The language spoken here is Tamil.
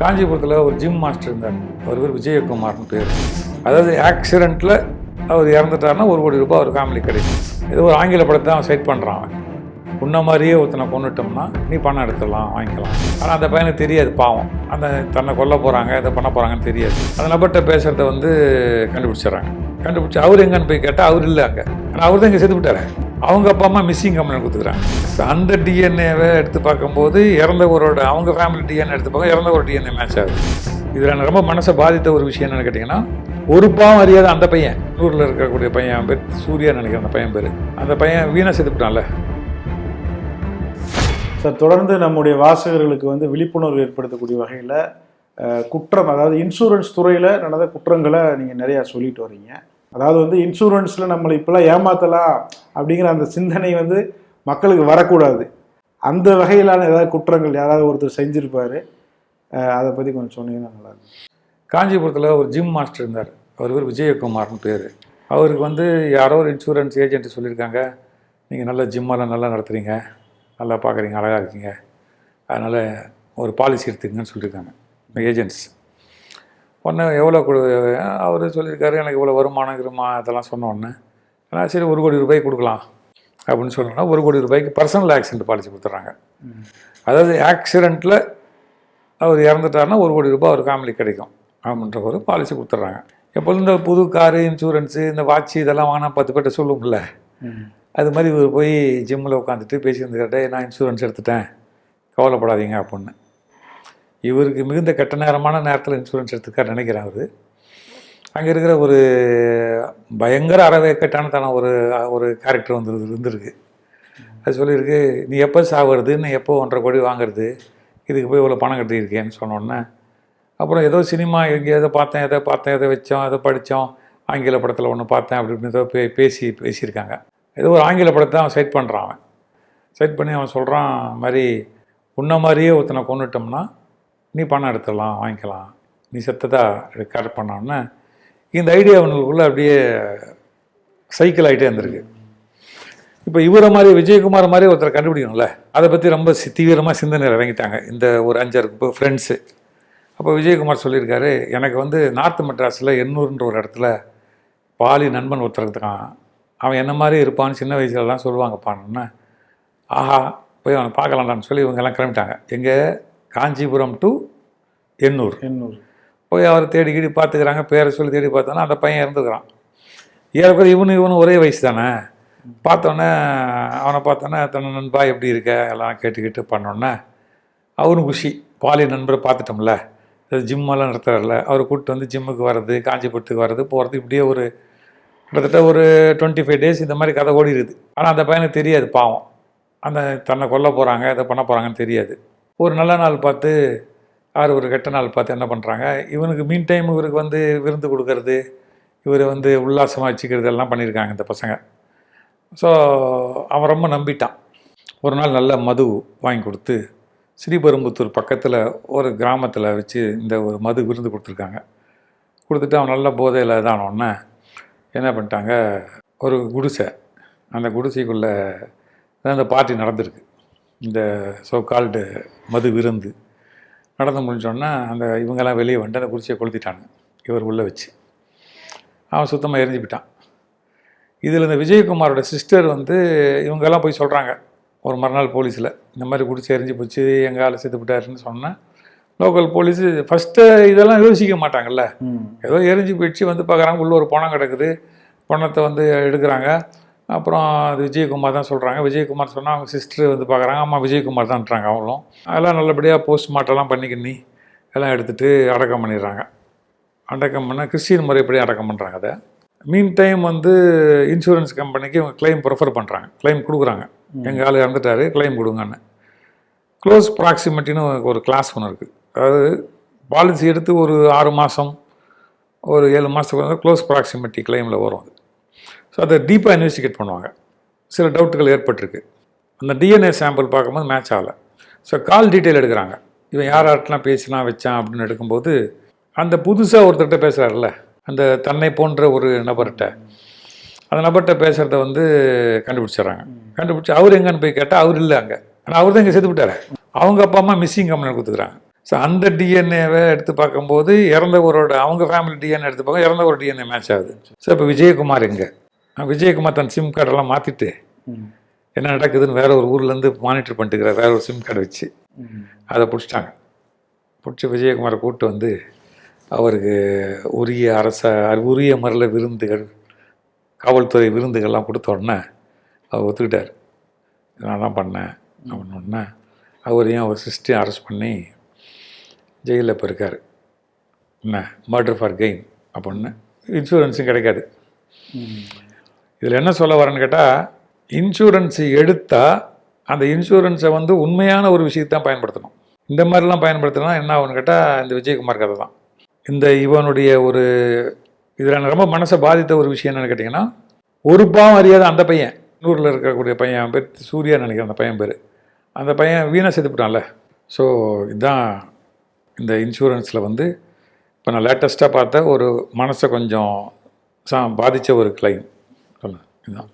காஞ்சிபுரத்தில் ஒரு ஜிம் மாஸ்டர் இருந்தார். அவர் பேர் விஜயகுமார்னு பேர். அதாவது ஆக்சிடெண்ட்டில் அவர் இறந்துட்டாருன்னா ஒரு கோடி ரூபாய் அவர் ஃபேமிலி கிடைக்கும். ஏதோ ஒரு ஆங்கில படத்தை தான் செட் பண்ணுறான் அவன். உன்ன மாதிரியே ஒருத்தனை கொண்டுட்டோம்னா நீ பணம் எடுத்துடலாம் வாங்கிக்கலாம். ஆனால் அந்த பையனுக்கு தெரியாது பாவம். அந்த தன்னை கொல்ல போகிறாங்க இதை பண்ண போகிறாங்கன்னு தெரியாது. அந்த நபர்கிட்ட பேசுகிறத வந்து கண்டுபிடிச்சிடுறாங்க. கண்டுபிடிச்சி அவர் எங்கன்னு போய் கேட்டால் அவர் இல்லை அங்கே. ஆனால் அவர் தான் இங்கே சேர்த்து விட்டார். அவங்க அப்பா அம்மா மிஸ்ஸிங் கம்ப்ளைண்ட் கொடுத்துக்கிறாங்க. அந்த டிஎன்ஏவை எடுத்து பார்க்கும்போது இறந்தவரோட அவங்க ஃபேமிலி டிஎன்ஏ எடுத்து பார்க்க இறந்தவரோட டிஎன்ஏ மேட்ச் ஆகுது. இதில் எனக்கு ரொம்ப மனசை பாதித்த ஒரு விஷயம் என்னென்னு கேட்டிங்கன்னா ஒரு பாவம் அறியாத அந்த பையன் ஊரில் இருக்கக்கூடிய பையன் பேர் சூர்யா நினைக்கிறேன் அந்த பையன் பேர். அந்த பையன் வீணாக செத்துவிட்டான்ல சார் தொடர்ந்து நம்முடைய வாசகர்களுக்கு வந்து விழிப்புணர்வு ஏற்படுத்தக்கூடிய வகையில் குற்றம் அதாவது இன்சூரன்ஸ் துறையில் நடந்த குற்றங்களை நீங்கள் நிறையா சொல்லிட்டு வரீங்க. அதாவது வந்து இன்சூரன்ஸில் நம்மளை இப்போலாம் ஏமாத்தலாம் அப்படிங்கிற அந்த சிந்தனை வந்து மக்களுக்கு வரக்கூடாது. அந்த வகையிலான ஏதாவது குற்றங்கள் யாராவது ஒருத்தர் செஞ்சுருப்பார். அதை பற்றி கொஞ்சம் சொன்னீங்கன்னா நல்லாயிருக்கும் காஞ்சிபுரத்தில் ஒரு ஜிம் மாஸ்டர் இருந்தார். அவர் பேர் விஜயகுமார்னு பேர். அவருக்கு வந்து யாரோ ஒரு இன்சூரன்ஸ் ஏஜென்ட் சொல்லியிருக்காங்க. நீங்கள் நல்லா ஜிம்மெல்லாம் நல்லா நடத்துகிறீங்க நல்லா பார்க்குறீங்க அழகாக இருக்கீங்க. அதனால் ஒரு பாலிசி எடுத்துக்கங்கன்னு சொல்லியிருக்காங்க. ஏஜென்ட்ஸ் உடனே எவ்வளோ கொடு அவர் சொல்லியிருக்காரு எனக்கு இவ்வளோ வருமானம் இருமா அதெல்லாம் சொன்ன உடனே. சரி ஒரு கோடி ரூபாய் கொடுக்கலாம் அப்படின்னு சொன்னோன்னா ஒரு கோடி ரூபாய்க்கு பர்சனல் ஆக்சிடென்ட் பாலிசி கொடுத்துட்றாங்க. அதாவது ஆக்சிடெண்ட்டில் அவர் இறந்துட்டாருன்னா ஒரு கோடி ரூபாய் அவர் ஃபேமிலி கிடைக்கும் அப்படின்ற ஒரு பாலிசி கொடுத்துட்றாங்க. எப்போதும் இந்த புது காரு இன்சூரன்ஸு இந்த வாட்ச் இதெல்லாம் வாங்கினா பத்து பேர்ட்ட சொல்லுவோம்ல. அது மாதிரி இவர் போய் ஜிம்மில் உட்காந்துட்டு பேசியிருந்துக்கிட்டே நான் இன்சூரன்ஸ் எடுத்துட்டேன் கவலைப்படாதீங்க அப்படின்னு. இவருக்கு மிகுந்த கெட்ட நேரமான நேரத்தில் இன்சூரன்ஸ் எடுத்துக்கார் நினைக்கிறேன் அவர். அங்கே இருக்கிற ஒரு பயங்கர அறவேக்கட்டான ஒரு ஒரு கேரக்டர் வந்து இருந்திருக்கு. அது சொல்லியிருக்கு நீ எப்போ சாகுறது நீ எப்போ ஒன்றரை கோடி வாங்குறது? இதுக்கு போய் இவ்வளோ பணம் கட்டியிருக்கேன்னு சொன்னோன்னே அப்புறம் ஏதோ சினிமா எங்கே எதை பார்த்தேன் எதை பார்த்தேன் எதை வச்சோம் எதை படித்தோம் ஆங்கில படத்தில் ஒன்று பார்த்தேன் அப்படி இப்படின்னு ஏதோ பே பேசி பேசியிருக்காங்க. ஏதோ ஒரு ஆங்கில படத்தை அவன் செட் பண்ணுறான் அவன். செட் பண்ணி அவன் சொல்கிறான் மாதிரி உன்ன மாதிரியே ஒருத்தனை கொண்டுட்டோம்னா நீ பணம் எடுத்துடலாம் வாங்கிக்கலாம். நீ செத்ததா கரெக்ட் பண்ணோன்னே இந்த ஐடியா அவனுக்குள்ளே அப்படியே சைக்கிள் ஆகிட்டே இருந்திருக்கு. இப்போ இவரை மாதிரி விஜயகுமார் மாதிரி ஒருத்தரை கண்டுபிடிக்கணும்ல. அதை பற்றி ரொம்ப சி- சிந்தனையில் இறங்கிட்டாங்க. இந்த ஒரு அஞ்சாறு இப்போ ஃப்ரெண்ட்ஸு அப்போ விஜயகுமார் சொல்லியிருக்காரு எனக்கு வந்து நார்த் மெட்ராஸில் எண்ணூறுன்ற ஒரு இடத்துல பாலி நண்பன் ஒருத்தர் இருக்கான். அவன் என்ன மாதிரி இருப்பான்னு சின்ன வயசுலலாம் சொல்லுவாங்கப்பான்னு. ஆஹா போய் அவனை பார்க்கலாம்டான்னு சொல்லி இவங்கெல்லாம் கிளம்பிட்டாங்க. எங்கே காஞ்சிபுரம் டு எண்ணூர். எண்ணூறு போய் அவர் தேடி கீடி பார்த்துக்கிறாங்க பேரை சொல்லி தேடி பார்த்தோன்னா அந்த பையன் இறந்துக்கிறான். ஏறக்குறைய இவனு இவனு ஒரே வயசு தானே? பார்த்தோன்னே அவனை பார்த்தோன்னே தன் நண்பா எப்படி இருக்க? எல்லாம் கேட்டுக்கிட்டு பண்ணோன்னே அவரும் குஷி. பாலிய நண்பரை பார்த்துட்டோம்ல. ஜிம்மெல்லாம் நடத்துறாருல. அவரை கூப்பிட்டு வந்து ஜிம்முக்கு வர்றது காஞ்சிபுரத்துக்கு வர்றது போகிறது இப்படியே ஒரு கிட்டத்தட்ட ஒரு டுவெண்ட்டி ஃபைவ் டேஸ் இந்த மாதிரி கதை ஓடி இருக்குது ஆனால் அந்த பையனுக்கு தெரியாது பாவம். அந்த தன்னை கொல்ல போகிறாங்க இதை பண்ண போகிறாங்கன்னு தெரியாது. ஒரு நல்ல நாள் பார்த்து அவர் ஒரு கெட்ட நாள் பார்த்து என்ன பண்ணுறாங்க இவனுக்கு மீன் டைம் இவருக்கு வந்து விருந்து கொடுக்கறது இவர் வந்து உல்லாசமாக வச்சுக்கிறது எல்லாம் பண்ணியிருக்காங்க இந்த பசங்க. ஸோ அவன் ரொம்ப நம்பிட்டான். ஒரு நாள் நல்ல மது வாங்கி கொடுத்து ஸ்ரீபெரும்புத்தூர் பக்கத்தில் ஒரு கிராமத்தில் வச்சு இந்த ஒரு மது விருந்து கொடுத்துருக்காங்க. கொடுத்துட்டு அவன் நல்ல போதையில் இதானோடனே என்ன பண்ணிட்டாங்க? ஒரு குடிசை. அந்த குடிசைக்குள்ளே அந்த பார்ட்டி நடந்திருக்கு. இந்த சோ கால்டு மது விருந்து நடந்து முடிஞ்சோடனே அந்த இவங்கெல்லாம் வெளியே வந்துட்டு அந்த குடிசையை கொளுத்திட்டாங்க. இவர் உள்ளே வச்சு. அவன் சுத்தமாக எரிஞ்சு போயிட்டான். இதில் இந்த விஜயகுமாரோட சிஸ்டர் வந்து இவங்கெல்லாம் போய் சொல்கிறாங்க ஒரு மறுநாள் போலீஸில் இந்த மாதிரி குடிச்சு எரிஞ்சு போச்சு எங்கள் ஆள் செத்து போட்டாருன்னு சொன்னேன் லோக்கல் போலீஸு ஃபஸ்ட்டு இதெல்லாம் யோசிக்க மாட்டாங்கல்ல. ஏதோ எரிஞ்சு போயிடுச்சு வந்து பார்க்குறாங்க உள்ள ஒரு பணம் கிடக்குது. பணத்தை வந்து எடுக்கிறாங்க. அப்புறம் அது விஜயகுமார் தான் சொல்கிறாங்க விஜயகுமார் சொன்னால் அவங்க சிஸ்டர் வந்து பார்க்குறாங்க ஆமாம் விஜயகுமார் தான்றாங்க அவங்களும். அதெல்லாம் நல்லபடியாக போஸ்ட்மார்ட்டம்லாம் பண்ணிக்கிண்ணி எல்லாம் எடுத்துகிட்டு அடக்கம் பண்ணிடுறாங்க. அடக்கம் பண்ண கிறிஸ்டின் முறைப்படி அடக்கம் பண்ணுறாங்க அதை. மீன் டைம் வந்து இன்சூரன்ஸ் கம்பெனிக்கு இவங்க கிளைம் ப்ரிஃபர் பண்ணுறாங்க கிளைம் கொடுக்குறாங்க. எங்கள் ஆள் இறந்துட்டாரு கிளைம் கொடுங்கன்னு. க்ளோஸ் ப்ராக்சிமிட்டின்னு ஒரு கிளாஸ் ஒன்று இருக்குது அதாவது பாலிசி எடுத்து ஒரு ஆறு மாதம் ஒரு ஏழு மாதத்துக்கு வந்து க்ளோஸ் ப்ராக்சிமிட்டி கிளைமில் வரும் அது. ஸோ அதை டீப்பாக இன்வெஸ்டிகேட் பண்ணுவாங்க. சில டவுட்டுகள் ஏற்பட்டிருக்கு. அந்த டிஎன்ஏ சாம்பிள் பார்க்கும்போது மேட்ச் ஆகலை. ஸோ கால் டீட்டெயில் எடுக்கிறாங்க. இவன் யார் யார்ட்டெலாம் பேசினான் வச்சான் அப்படின்னு எடுக்கும்போது அந்த புதுசாக ஒருத்தர்கிட்ட பேசுகிறாருல்ல அந்த தன்னை போன்ற ஒரு நபர்கிட்ட. அந்த நபர்கிட்ட பேசுகிறத வந்து கண்டுபிடிச்சிடுறாங்க. கண்டுபிடிச்சி அவர் எங்கன்னு போய் கேட்டால் அவர் இல்லை அங்கே. ஆனால் அவர் தான் இங்கே செத்து விட்டார் அவங்க அப்பா அம்மா மிஸ்ஸிங் கம்பெனி கொடுத்துக்கிறாங்க. ஸோ அந்த டிஎன்ஏவை எடுத்து பார்க்கும்போது இறந்தவரோட அவங்க ஃபேமிலி டிஎன்ஏ எடுத்து பார்க்க இறந்தவர் டிஎன்ஏ மேட்ச் ஆகுது. ஸோ இப்போ விஜயகுமார் எங்கே? விஜயகுமார் தன் சிம் கார்டெல்லாம் மாற்றிட்டு. என்ன நடக்குதுன்னு வேற ஒரு ஊர்லேருந்து மானிட்டர் பண்ணிட்டுக்கிற வேற ஒரு சிம் கார்டு வச்சு. அதை பிடிச்சிட்டாங்க பிடிச்சி விஜயகுமாரை கூப்பிட்டு வந்து அவருக்கு உரிய அரச உரிய முறையில் விருந்துகள் காவல்துறை விருந்துகள்லாம் கொடுத்த உடனே அவர் ஒத்துக்கிட்டார் நான் தான் பண்ணேன் அப்படின்னு உடனே அவரையும் அவர் சிஸ்டரையும் அரெஸ்ட் பண்ணி ஜெயிலில் இப்போ இருக்கார் என்ன மர்டர் ஃபார் கெயின் அப்படின்னு இன்சூரன்ஸும் கிடைக்காது. இதில் என்ன சொல்ல வரேன்னு கேட்டால் இன்சூரன்ஸ் எடுத்தால் அந்த இன்சூரன்ஸை வந்து உண்மையான ஒரு விஷயத்தான் பயன்படுத்தணும். இந்த மாதிரிலாம் பயன்படுத்தினா என்ன ஆகும்னு கேட்டால் இந்த விஜயகுமார் கதை தான். இந்த இவனுடைய ஒரு இதில் ரொம்ப மனசை பாதித்த ஒரு விஷயம் என்னென்னு கேட்டிங்கன்னா ஒரு பாவம் அறியாத அந்த பையன் நூரில் இருக்கக்கூடிய பையன் பேர் சூர்யா நினைக்கிறேன் அந்த பையன் பேர். அந்த பையன் வீணாக செத்துப்பிட்டான்ல ஸோ இதுதான் இந்த இன்சூரன்ஸில் வந்து இப்போ நான் லேட்டஸ்ட்டாக பார்த்த ஒரு மனசை கொஞ்சம் சா பாதித்த ஒரு கிளைம் சொல்லுங்கள் இதுதான்